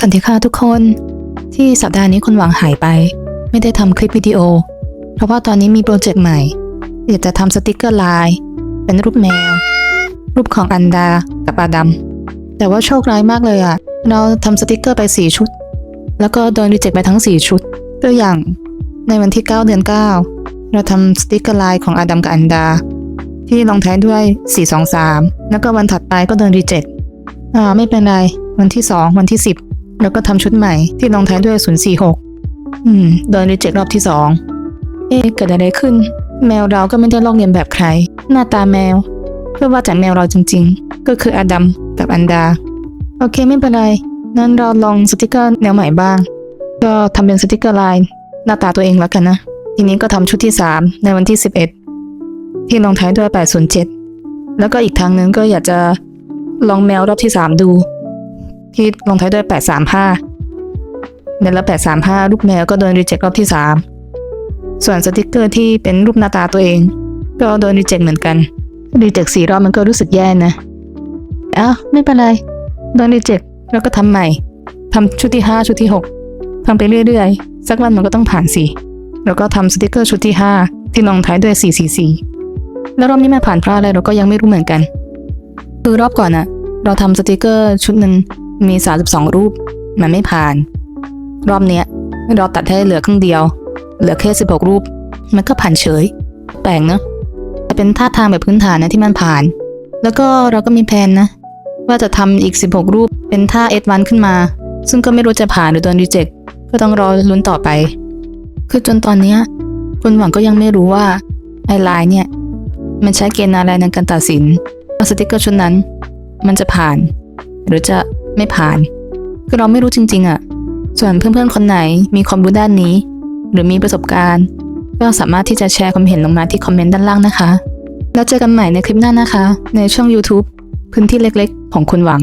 สวัสดีค่ะทุกคน ที่สัปดาห์นี้คุณหวังหายไป ไม่ได้ทำคลิปวิดีโอ เพราะว่าตอนนี้มีโปรเจกต์ใหม่อยากจะทำสติกเกอร์ลาย เป็นรูปแมว รูปของอันดากับอาดัมแต่ว่าโชคร้ายมากเลยอะเราทำสติกเกอร์ไป 4 ชุด แล้วก็โดนรีเจ็คไปทั้ง 4 ชุด ตัวอย่างในวันที่ 9 เดือน 9 เราทำสติกเกอร์ลายของอาดัมกับอันดา ที่ลงท้ายด้วย 423 แล้วก็วันถัดไปก็โดนรีเจ็คอ่าไม่เป็นไรวันที่สองวันที่สิบ แล้วก็ทำชุดใหม่ที่ลงท้ายด้วยศูนย์สี่หกอืม โดนรีเจ็ครอบที่สอง เอ๊ะเกิดอะไรขึ้น แมวเราก็ไม่ได้ลอกเลียนแบบใคร หน้าตาแมวเพื่อว่าจากแมวเราจริง ๆ ก็คืออดัมกับอันดา โอเคไม่เป็นไร นั้นเราลองสติกเกอร์แนวใหม่บ้าง ก็ทำเป็นสติกเกอร์ลายหน้าตาตัวเองแล้วกันนะ ทีนี้ก็ทำชุดที่สามในวันที่สิบเอ็ดที่ลงท้ายด้วยแปดศูนย์เจ็ดแล้วก็อีกทางหนึงก็อยากจะลองแมวรอบที่สามดู ที่ลงท้ายด้วยแปดสามห้าในละแปดสามห้ารูปแมวก็โดนรีเจ็ครอบที่สามส่วนสติกเกอร์ที่เป็นรูปหน้าตาตัวเอง ก็โดนรีเจ็คเหมือนกันรีเจ็คสี่รอบมันก็รู้สึกแย่นะอ้าวไม่เป็นไรโดนรีเจ็คแล้วก็ทำใหม่ทำชุดที่ห้าชุดที่หกทำไปเรื่อยๆ สักวันมันก็ต้องผ่านสิแล้วก็ทำสติกเกอร์ชุดที่ห้าที่ลงท้ายด้วยสี่สี่สี่แล้วรอบนี้มันผ่านพราะอะไรเราก็ยังไม่รู้เหมือนกัน คือรอบก่อนอะเราทำสติกเกอร์ชุดหนึ่ง มี 32 รูป มันไม่ผ่าน รอบเนี้ยเราตัดให้เหลือครึ่งเดียว เหลือแค่16 รูป มันก็ผ่านเฉย แปลกเนอะแต่เป็นท่าทางแบบพื้นฐานนะที่มันผ่าน แล้วก็เราก็มีแผนนะ ว่าจะทำอีก 16 รูปเป็นท่าเอ v วันขึ้นมา ซึ่งก็ไม่รู้จะผ่านหรือโดนรีเจ็คก็ต้องรอลุ้นต่อไป คือจนตอนเนี้ยคุณหวังก็ยังไม่รู้ว่าไอไลน์เนี่ย มันใช้เกณฑ์อะไรในการตัดสินว่าสติกเกอร์ชุดนั้น มันจะผ่าน หรือจะ ไม่ผ่าน คือเราไม่รู้จริง ๆอะ่ะ ส่วนเพื่อนๆคนไหนมีความรู้ด้านนี้ หรือมีประสบการณ์ ก็สามารถที่จะแชร์ความเห็นลงมาที่คอมเมนต์ด้านล่างนะคะ แล้วเจอกันใหม่ในคลิปหน้านะคะ ในช่อง YouTube พื้นที่เล็กๆ ของคุณหวัง